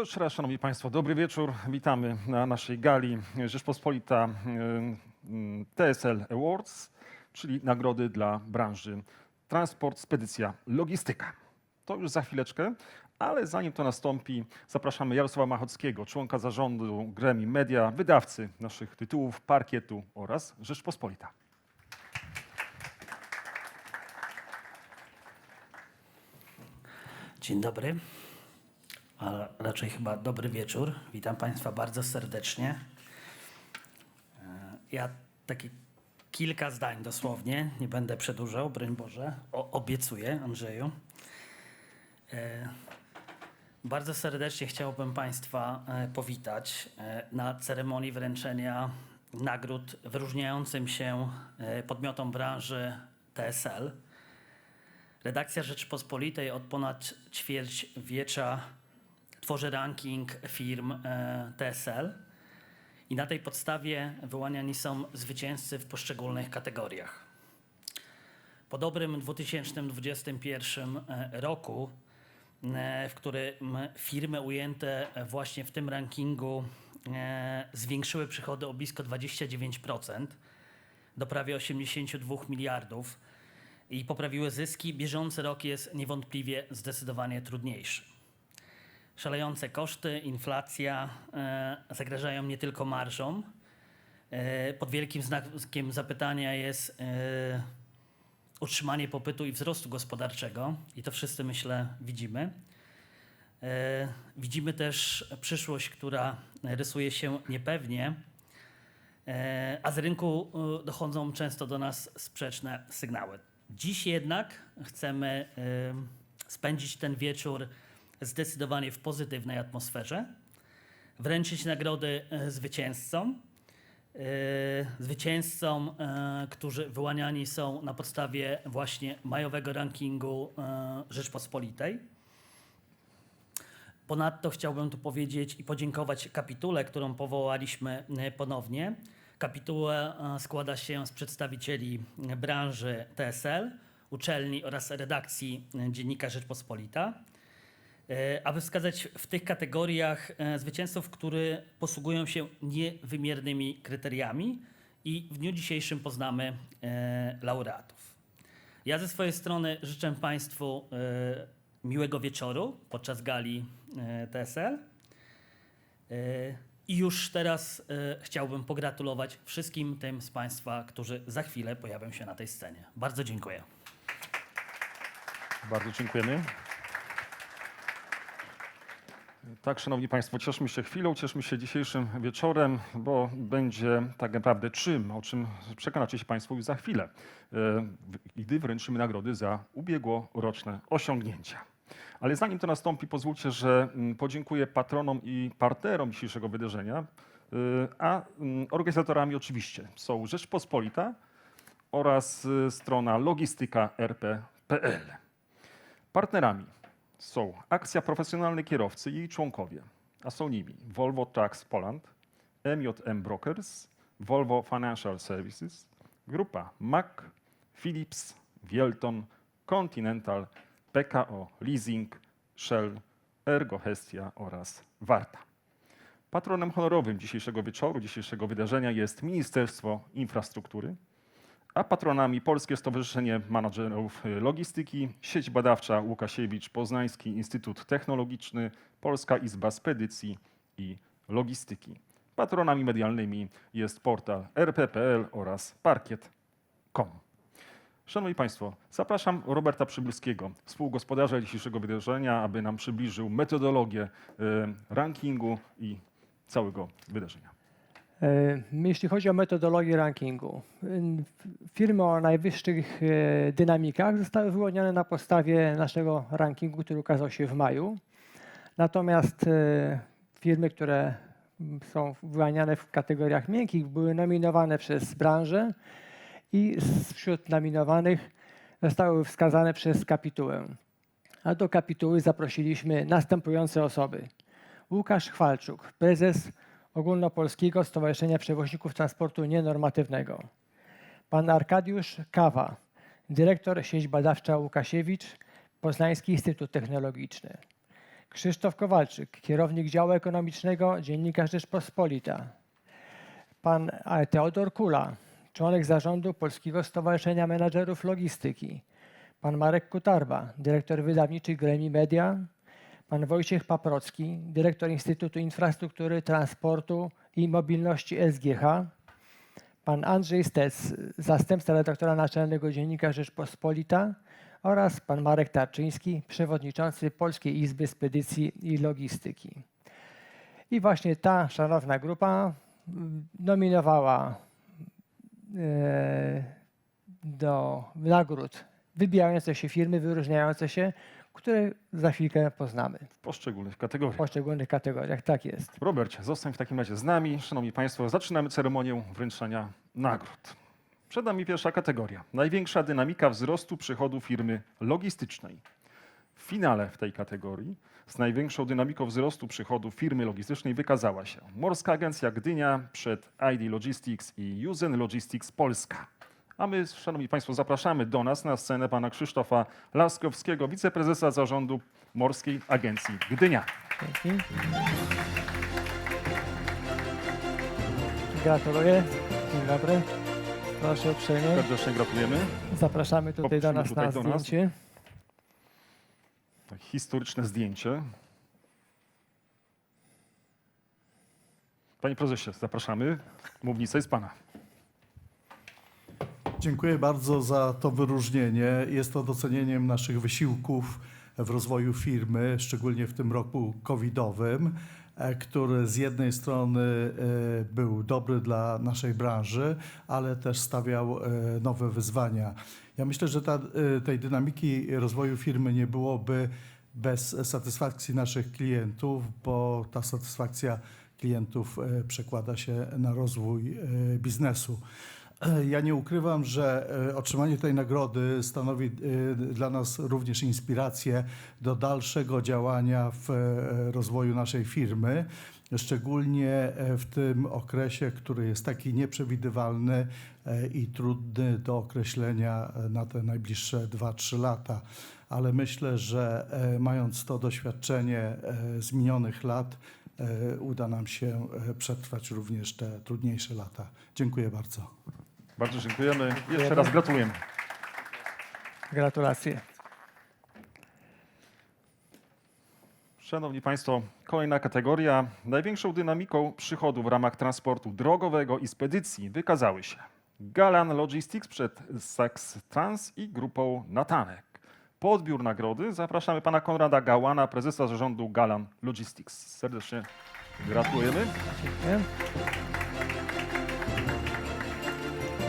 To jeszcze raz, Szanowni Państwo, dobry wieczór. Witamy na naszej gali Rzeczpospolita y, TSL Awards, czyli nagrody dla branży transport, spedycja, logistyka. To już za chwileczkę, ale zanim to nastąpi, zapraszamy Jarosława Machockiego, członka zarządu Gremi Media, wydawcy naszych tytułów Parkietu oraz Rzeczpospolita. Dzień dobry, a raczej chyba dobry wieczór. Witam Państwa bardzo serdecznie. E, Ja takie kilka zdań dosłownie, nie będę przedłużał, broń Boże, o, obiecuję Andrzeju. E, Bardzo serdecznie chciałbym Państwa e, powitać na ceremonii wręczenia nagród wyróżniającym się podmiotom branży TSL. Redakcja Rzeczpospolitej od ponad ćwierćwiecza tworzy ranking firm e, TSL i na tej podstawie wyłaniani są zwycięzcy w poszczególnych kategoriach. Po dobrym 2021 e, roku, e, w którym firmy ujęte właśnie w tym rankingu zwiększyły przychody o blisko 29% do prawie 82 miliardów, i poprawiły zyski, bieżący rok jest niewątpliwie zdecydowanie trudniejszy. Szalejące koszty, inflacja e, zagrażają nie tylko marżom. E, pod wielkim znakiem zapytania jest e, utrzymanie popytu i wzrostu gospodarczego, i to wszyscy myślę widzimy. Widzimy też przyszłość, która rysuje się niepewnie, a z rynku dochodzą często do nas sprzeczne sygnały. Dziś jednak chcemy spędzić ten wieczór zdecydowanie w pozytywnej atmosferze, wręczyć nagrody e, zwycięzcom, e, zwycięzcom, e, którzy wyłaniani są na podstawie właśnie majowego rankingu Rzeczpospolitej. Ponadto chciałbym tu powiedzieć i podziękować kapitule, którą powołaliśmy ponownie. Kapituła składa się z przedstawicieli branży TSL, uczelni oraz redakcji Dziennika Rzeczpospolita, aby wskazać w tych kategoriach e, zwycięzców, którzy posługują się niewymiernymi kryteriami i w dniu dzisiejszym poznamy e, laureatów. Ja ze swojej strony życzę Państwu e, miłego wieczoru podczas gali e, TSL. E, I już teraz e, chciałbym pogratulować wszystkim tym z Państwa, którzy za chwilę pojawią się na tej scenie. Bardzo dziękuję. Bardzo dziękujemy. Tak, Szanowni Państwo, cieszmy się chwilą, cieszmy się dzisiejszym wieczorem, bo będzie tak naprawdę czym, o czym przekonacie się Państwo już za chwilę, e, gdy wręczymy nagrody za ubiegłoroczne osiągnięcia. Ale zanim to nastąpi, pozwólcie, że mm, podziękuję patronom i partnerom dzisiejszego wydarzenia, e, a mm, organizatorami oczywiście są Rzeczpospolita oraz e, strona logistyka.rp.pl. Partnerami są Akcja Profesjonalny Kierowcy i jej członkowie, a są nimi Volvo Trucks Poland, MJM Brokers, Volvo Financial Services, Grupa MAC, Philips, Wielton, Continental, PKO Leasing, Shell, Ergo Hestia oraz Warta. Patronem honorowym dzisiejszego wieczoru, dzisiejszego wydarzenia jest Ministerstwo Infrastruktury, a patronami Polskie Stowarzyszenie Managerów Logistyki, Sieć Badawcza Łukasiewicz, Poznański Instytut Technologiczny, Polska Izba Spedycji i Logistyki. Patronami medialnymi jest portal rp.pl oraz parkiet.com. Szanowni Państwo, zapraszam Roberta Przybylskiego, współgospodarza dzisiejszego wydarzenia, aby nam przybliżył metodologię e, rankingu i całego wydarzenia. E, Jeśli chodzi o metodologię rankingu, y, firmy o najwyższych e, dynamikach zostały wyłonione na podstawie naszego rankingu, który ukazał się w maju. Natomiast e, firmy, które są wyłaniane w kategoriach miękkich, były nominowane przez branżę i wśród nominowanych zostały wskazane przez kapitułę. A do kapituły zaprosiliśmy następujące osoby. Łukasz Chwalczuk, prezes Ogólnopolskiego Stowarzyszenia Przewoźników Transportu Nienormatywnego. Pan Arkadiusz Kawa, dyrektor sieć badawcza Łukasiewicz, Poznański Instytut Technologiczny. Krzysztof Kowalczyk, kierownik działu ekonomicznego Dziennikarz Rzeczpospolita. Pan Teodor Kula, członek zarządu Polskiego Stowarzyszenia Menadżerów Logistyki. Pan Marek Kutarba, dyrektor wydawniczy Gremi Media. Pan Wojciech Paprocki, dyrektor Instytutu Infrastruktury, Transportu i Mobilności SGH. Pan Andrzej Stec, zastępca redaktora naczelnego Dziennika Rzeczpospolita oraz pan Marek Tarczyński, przewodniczący Polskiej Izby Spedycji i Logistyki. I właśnie ta szanowna grupa mm, nominowała e, do nagród wybijające się firmy, wyróżniające się, które za chwilkę poznamy W poszczególnych w kategoriach. poszczególnych kategoriach. Tak jest. Robercie, zostań w takim razie z nami. Szanowni Państwo, zaczynamy ceremonię wręczania nagród. Przed nami pierwsza kategoria. Największa dynamika wzrostu przychodu firmy logistycznej. W finale w tej kategorii z największą dynamiką wzrostu przychodu firmy logistycznej wykazała się Morska Agencja Gdynia przed ID Logistics i Uzen Logistics Polska. A my, Szanowni Państwo, zapraszamy do nas na scenę pana Krzysztofa Laskowskiego, wiceprezesa zarządu Morskiej Agencji Gdynia. Dzięki. Gratuluję. Dzień dobry. Proszę uprzejmie. Serdecznie gratulujemy. Zapraszamy tutaj do Poprosimy nas tutaj na do nas. zdjęcie. Tak, Historyczne zdjęcie. Panie prezesie, zapraszamy. Mównica jest pana. Dziękuję bardzo za to wyróżnienie. Jest to docenieniem naszych wysiłków w rozwoju firmy, szczególnie w tym roku covidowym, e, który z jednej strony e, był dobry dla naszej branży, ale też stawiał e, nowe wyzwania. Ja myślę, że ta, tej dynamiki rozwoju firmy nie byłoby bez satysfakcji naszych klientów, bo ta satysfakcja klientów przekłada się na rozwój biznesu. Ja nie ukrywam, że e, otrzymanie tej nagrody stanowi e, dla nas również inspirację do dalszego działania w e, rozwoju naszej firmy, szczególnie w tym okresie, który jest taki nieprzewidywalny i trudny do określenia na te najbliższe 2-3 lata. Ale myślę, że mając to doświadczenie z minionych lat, uda nam się przetrwać również te trudniejsze lata. Dziękuję bardzo. Bardzo dziękujemy. Jeszcze raz gratulujemy. Gratulacje. Szanowni Państwo, kolejna kategoria. Największą dynamiką przychodu w ramach transportu drogowego i spedycji wykazały się Galan Logistics przed Sax Trans i grupą Natanek. Po odbiór nagrody zapraszamy pana Konrada Gałana, prezesa zarządu Galan Logistics. Serdecznie gratulujemy. Dziękuję.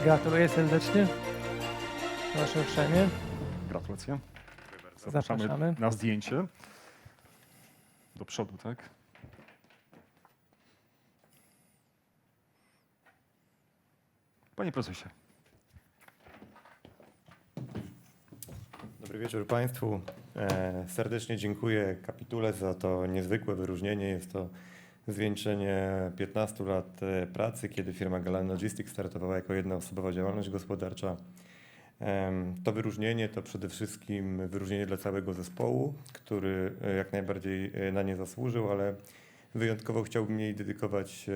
Gratuluję serdecznie. Proszę uprzejmie. Gratulacje. Zapraszamy, Zapraszamy. na zdjęcie. Do przodu, tak? Panie prezesie, Dobry wieczór Państwu. E, serdecznie dziękuję kapitule za to niezwykłe wyróżnienie. Jest to zwieńczenie 15 lat e, pracy, kiedy firma Galan Logistics startowała jako jednoosobowa działalność gospodarcza. To wyróżnienie to przede wszystkim wyróżnienie dla całego zespołu, który e, jak najbardziej e, na nie zasłużył, ale wyjątkowo chciałbym jej dedykować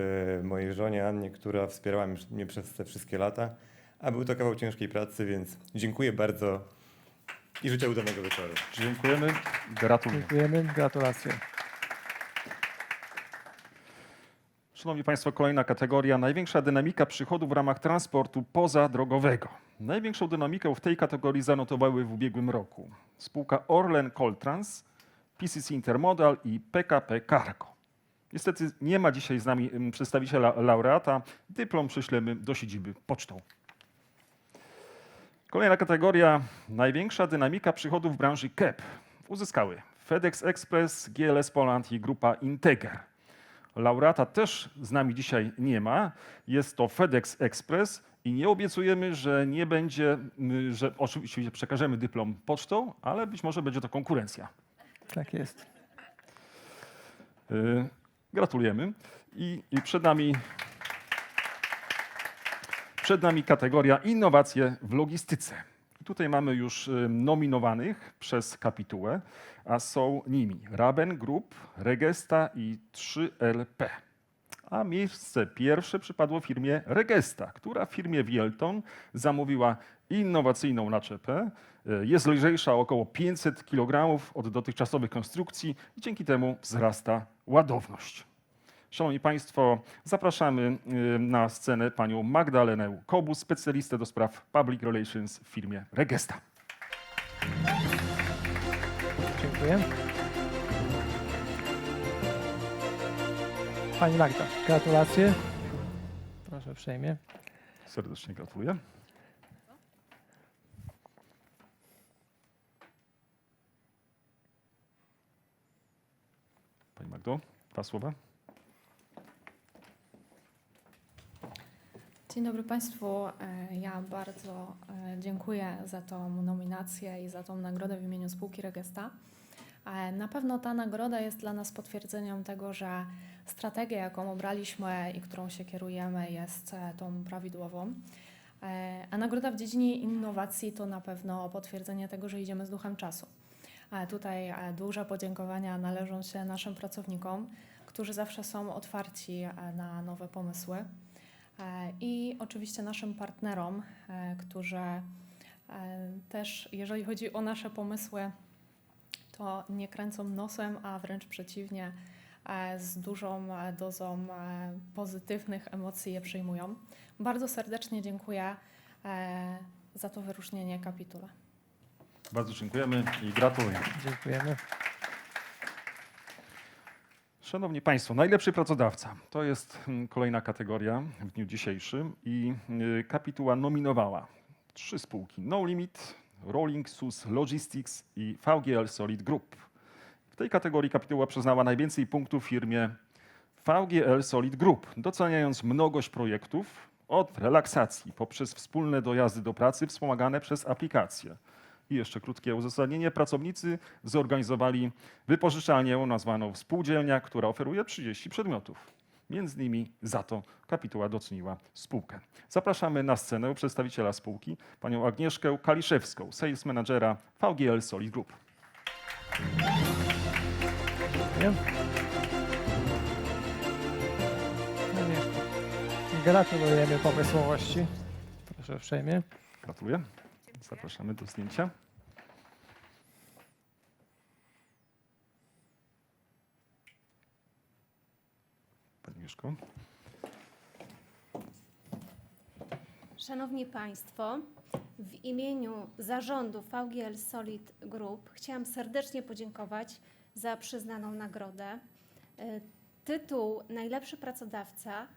mojej żonie Annie, która wspierała mnie przez te wszystkie lata. A był to kawał ciężkiej pracy, więc dziękuję bardzo i życzę udanego wieczoru. dziękujemy. Gratulujemy. Dziękujemy. Gratulacje. Szanowni Państwo, kolejna kategoria. Największa dynamika przychodów w ramach transportu pozadrogowego. Największą dynamikę w tej kategorii zanotowały w ubiegłym roku spółka Orlen Coltrans, PCC Intermodal i PKP Cargo. Niestety nie ma dzisiaj z nami mm, przedstawiciela laureata. Dyplom przyślemy do siedziby pocztą. Kolejna kategoria. Największa dynamika przychodów w branży KEP. Uzyskały FedEx Express, GLS Poland i grupa Integer. Laureata też z nami dzisiaj nie ma. Jest to FedEx Express i nie obiecujemy, że nie będzie, że oczywiście przekażemy dyplom pocztą, ale być może będzie to konkurencja. Tak jest. Y, Gratulujemy. I, I przed nami przed nami kategoria innowacje w logistyce. Tutaj mamy już y, nominowanych przez kapitułę, a są nimi Raben Group, Regesta i 3LP. A miejsce pierwsze przypadło firmie Regesta, która w firmie Wielton zamówiła innowacyjną naczepę. Y, Jest lżejsza o około 500 kg od dotychczasowych konstrukcji i dzięki temu wzrasta ładowność. Szanowni Państwo, zapraszamy y, na scenę panią Magdalenę Kobus, specjalistę do spraw public relations w firmie Regesta. Dziękuję. Pani Magda, gratulacje. Proszę uprzejmie. Serdecznie gratuluję. Pani Magdo, dwa słowa. Dzień dobry Państwu. E, Ja bardzo e, dziękuję za tą nominację i za tą nagrodę w imieniu spółki Regesta. E, Na pewno ta nagroda jest dla nas potwierdzeniem tego, że strategia, jaką obraliśmy i którą się kierujemy, jest tą prawidłową. A nagroda w dziedzinie innowacji to na pewno potwierdzenie tego, że idziemy z duchem czasu. Tutaj duże podziękowania należą się naszym pracownikom, którzy zawsze są otwarci na nowe pomysły. E, I oczywiście naszym partnerom, e, którzy e, też, jeżeli chodzi o nasze pomysły, to nie kręcą nosem, a wręcz przeciwnie, z dużą dozą pozytywnych emocji je przyjmują. Bardzo serdecznie dziękuję za to wyróżnienie kapitule. Bardzo dziękujemy i gratulujemy. Dziękujemy. Szanowni Państwo, najlepszy pracodawca to jest mm, kolejna kategoria w dniu dzisiejszym i y, kapituła nominowała trzy spółki: No Limit, Rolling Sus Logistics i VGL Solid Group. W tej kategorii kapituła przyznała najwięcej punktów firmie VGL Solid Group, doceniając mnogość projektów od relaksacji poprzez wspólne dojazdy do pracy wspomagane przez aplikacje. I jeszcze krótkie uzasadnienie. Pracownicy zorganizowali wypożyczalnię nazwaną Spółdzielnia, która oferuje 30 przedmiotów. Między innymi za to kapituła doceniła spółkę. Zapraszamy na scenę przedstawiciela spółki, panią Agnieszkę Kaliszewską, sales managera VGL Solid Group. Agnieszka, Gratulujemy pomysłowości. Proszę uprzejmie. Gratuluję. Zapraszamy do zdjęcia. Pani Agnieszko. Szanowni Państwo, w imieniu zarządu VGL Solid Group chciałam serdecznie podziękować za przyznaną nagrodę. E, Tytuł Najlepszy Pracodawca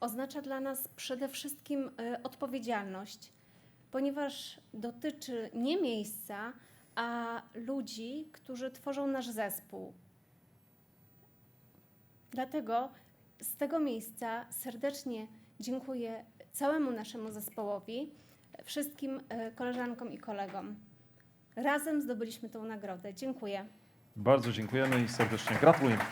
oznacza dla nas przede wszystkim e, odpowiedzialność, ponieważ dotyczy nie miejsca, a ludzi, którzy tworzą nasz zespół. Dlatego z tego miejsca serdecznie dziękuję całemu naszemu zespołowi, wszystkim e, koleżankom i kolegom. Razem zdobyliśmy tą nagrodę. Dziękuję. Bardzo dziękujemy i serdecznie gratulujemy.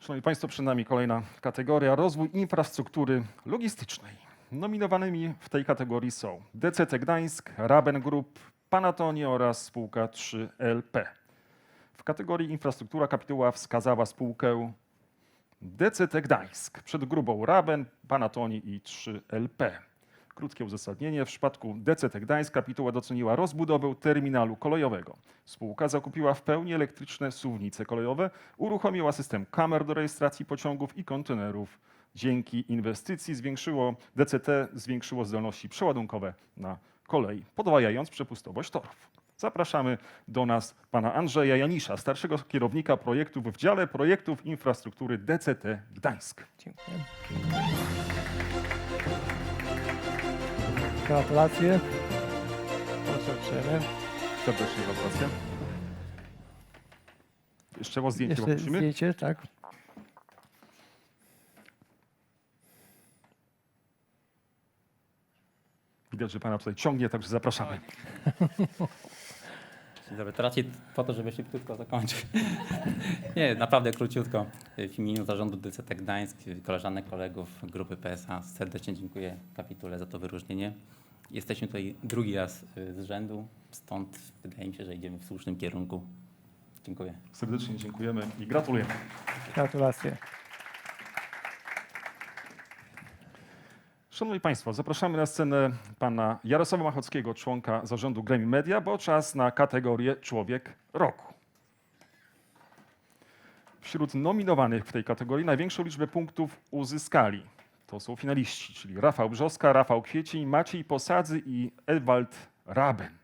Szanowni Państwo, przed nami kolejna kategoria rozwój infrastruktury logistycznej. Nominowanymi w tej kategorii są DCT Gdańsk, Raben Group, Panatoni oraz spółka 3LP. W kategorii infrastruktura kapituła wskazała spółkę DCT Gdańsk przed grupą Raben, Panatoni i 3LP. Krótkie uzasadnienie. W przypadku DCT Gdańsk kapituła doceniła rozbudowę terminalu kolejowego. Spółka zakupiła w pełni elektryczne suwnice kolejowe, uruchomiła system kamer do rejestracji pociągów i kontenerów. Dzięki inwestycji zwiększyło DCT zwiększyło zdolności przeładunkowe na kolei, podwajając przepustowość torów. Zapraszamy do nas pana Andrzeja Janisza, starszego kierownika projektów w dziale projektów infrastruktury DCT Gdańsk. Dziękuję. Gratulacje. Proszę uprzejmie. Serdecznie gratulacje. Jeszcze o zdjęcie Jeszcze poprosimy. zdjęcie, tak. Widać, że pana tutaj ciągnie, także zapraszamy. Dobry, to raczej po to, żeby szybciutko zakończyć. Nie, naprawdę króciutko. W imieniu zarządu DCT Gdańsk, koleżanek, kolegów grupy PSA serdecznie dziękuję kapitule za to wyróżnienie. Jesteśmy tutaj drugi raz y, z rzędu, stąd wydaje mi się, że idziemy w słusznym kierunku. Dziękuję. Serdecznie dziękujemy i gratulujemy. Gratulacje. Szanowni Państwo, zapraszamy na scenę pana Jarosława Machockiego, członka zarządu Gremi Media, bo czas na kategorię Człowiek Roku. Wśród nominowanych w tej kategorii największą liczbę punktów uzyskali. To są finaliści, czyli Rafał Brzoska, Rafał Kwiecień, Maciej Posadzy i Ewald Raben.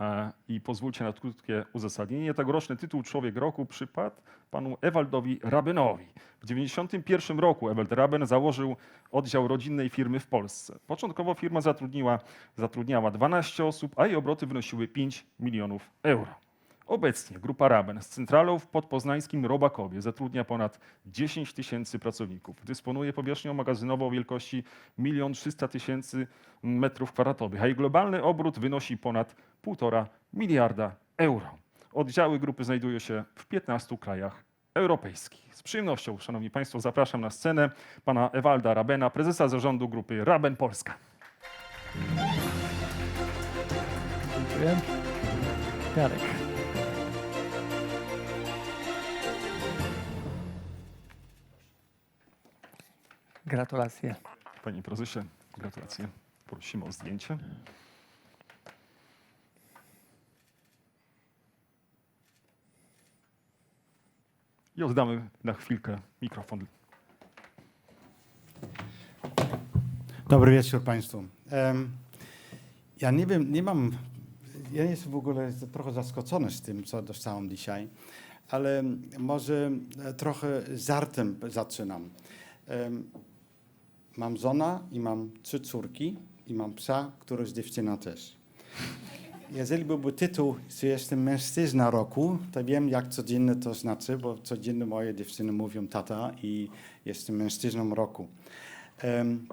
E, I pozwólcie na krótkie uzasadnienie. Tegoroczny tytuł Człowiek Roku przypadł panu Ewaldowi Rabenowi. W 1991 roku Ewald Raben założył oddział rodzinnej firmy w Polsce. Początkowo firma zatrudniła, zatrudniała 12 osób, a jej obroty wynosiły 5 milionów euro. Obecnie grupa Raben z centralą w podpoznańskim Robakowie zatrudnia ponad 10 tysięcy pracowników. Dysponuje powierzchnią magazynową wielkości 1 300 tysięcy metrów kwadratowych, a jej globalny obrót wynosi ponad 1,5 miliarda euro. Oddziały grupy znajdują się w 15 krajach europejskich. Z przyjemnością, Szanowni Państwo, zapraszam na scenę pana Ewalda Rabena, prezesa zarządu grupy Raben Polska. Dziękuję. Jarek. Gratulacje. Panie prezesie, gratulacje. Prosimy o zdjęcie. I oddamy na chwilkę mikrofon. Dobry wieczór Państwu. Ja nie wiem, nie mam, ja jestem w ogóle trochę zaskoczony z tym, co dostałem dzisiaj, ale może e, trochę żartem zaczynam. Mam żona i mam trzy córki i mam psa, który jest dziewczyna też. Jeżeli byłby tytuł, że jestem mężczyzna roku, to wiem, jak codziennie to znaczy, bo codziennie moje dziewczyny mówią tata i jestem mężczyzną roku. Em,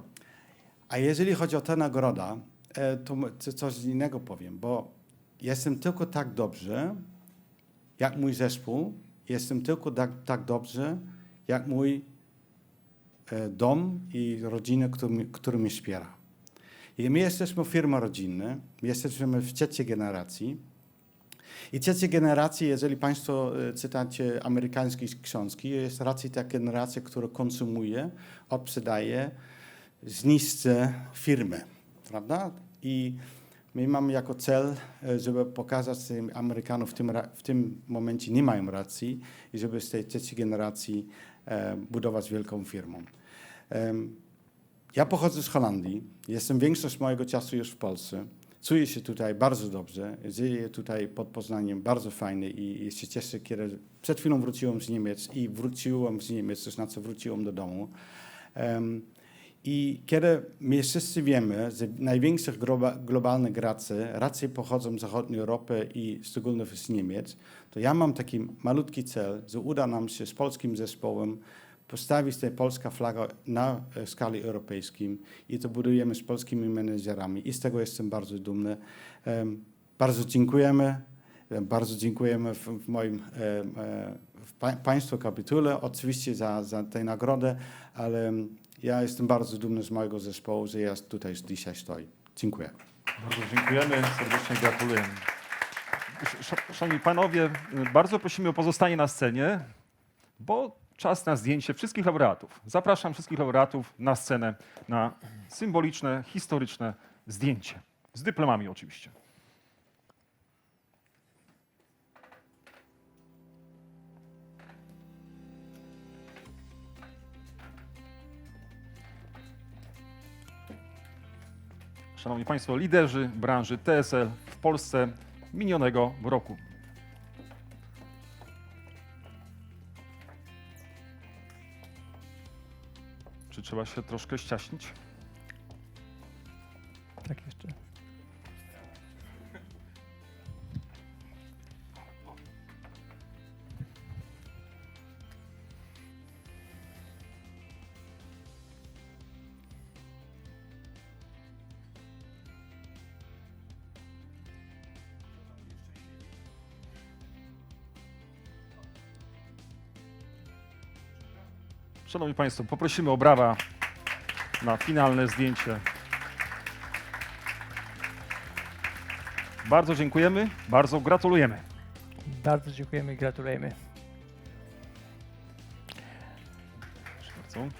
a jeżeli chodzi o tę nagrodę, e, to coś innego powiem, bo jestem tylko tak dobrze, jak mój zespół, jestem tylko tak, tak dobrze, jak mój e, dom i rodzina, który, który mnie wspiera. I my jesteśmy firma rodzinna, my jesteśmy w trzeciej generacji. I trzeciej generacji, jeżeli Państwo e, czytacie amerykańskie książki, jest raczej ta generacja, która konsumuje, odprzedaje, zniszczy firmy, prawda? I my mamy jako cel, e, żeby pokazać tym Amerykanom w tym, w tym momencie nie mają racji i żeby z tej trzeciej generacji e, budować wielką firmą. Ja pochodzę z Holandii, jestem większość mojego czasu już w Polsce. Czuję się tutaj bardzo dobrze, żyję tutaj pod Poznaniem bardzo fajnie i, się cieszę, kiedy przed chwilą wróciłem z Niemiec i wróciłem z Niemiec, to znaczy wróciłem do domu. Em, i kiedy my wszyscy wiemy, że największe globa, globalne gracze raczej pochodzą z zachodniej Europy i szczególnie z Niemiec, to ja mam taki malutki cel, że uda nam się z polskim zespołem postawić tę polska flaga na e, skali europejskiej i to budujemy z polskimi menedżerami i z tego jestem bardzo dumny. Bardzo dziękujemy. Bardzo dziękujemy w, w moim e, w pa, Państwu kapitule, oczywiście za, za tę nagrodę, ale ja jestem bardzo dumny z mojego zespołu, że ja tutaj dzisiaj stoję. Dziękuję. Bardzo dziękujemy, serdecznie gratulujemy. Sz- Szanowni panowie, bardzo prosimy o pozostanie na scenie, bo czas na zdjęcie wszystkich laureatów. Zapraszam wszystkich laureatów na scenę na symboliczne, historyczne zdjęcie. Z dyplomami oczywiście. Szanowni Państwo, liderzy branży TSL w Polsce minionego roku. Trzeba się troszkę ściaśnić? Szanowni Państwo, poprosimy o brawa na finalne zdjęcie. Bardzo dziękujemy, bardzo gratulujemy. Bardzo dziękujemy i gratulujemy. Bardzo.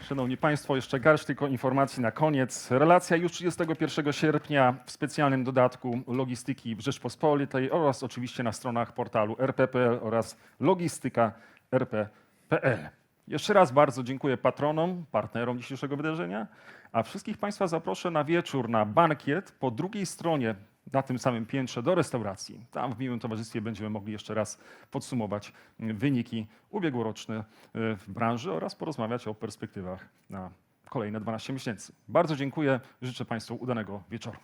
Szanowni Państwo, jeszcze garść tylko informacji na koniec. Relacja już 31 sierpnia w specjalnym dodatku Logistyki w Rzeczpospolitej oraz oczywiście na stronach portalu rp.pl oraz logistyka rp.pl. Jeszcze raz bardzo dziękuję patronom, partnerom dzisiejszego wydarzenia, a wszystkich Państwa zaproszę na wieczór, na bankiet po drugiej stronie, na tym samym piętrze do restauracji. Tam w miłym towarzystwie będziemy mogli jeszcze raz podsumować wyniki ubiegłoroczne y, w branży oraz porozmawiać o perspektywach na kolejne 12 miesięcy. Bardzo dziękuję, życzę Państwu udanego wieczoru.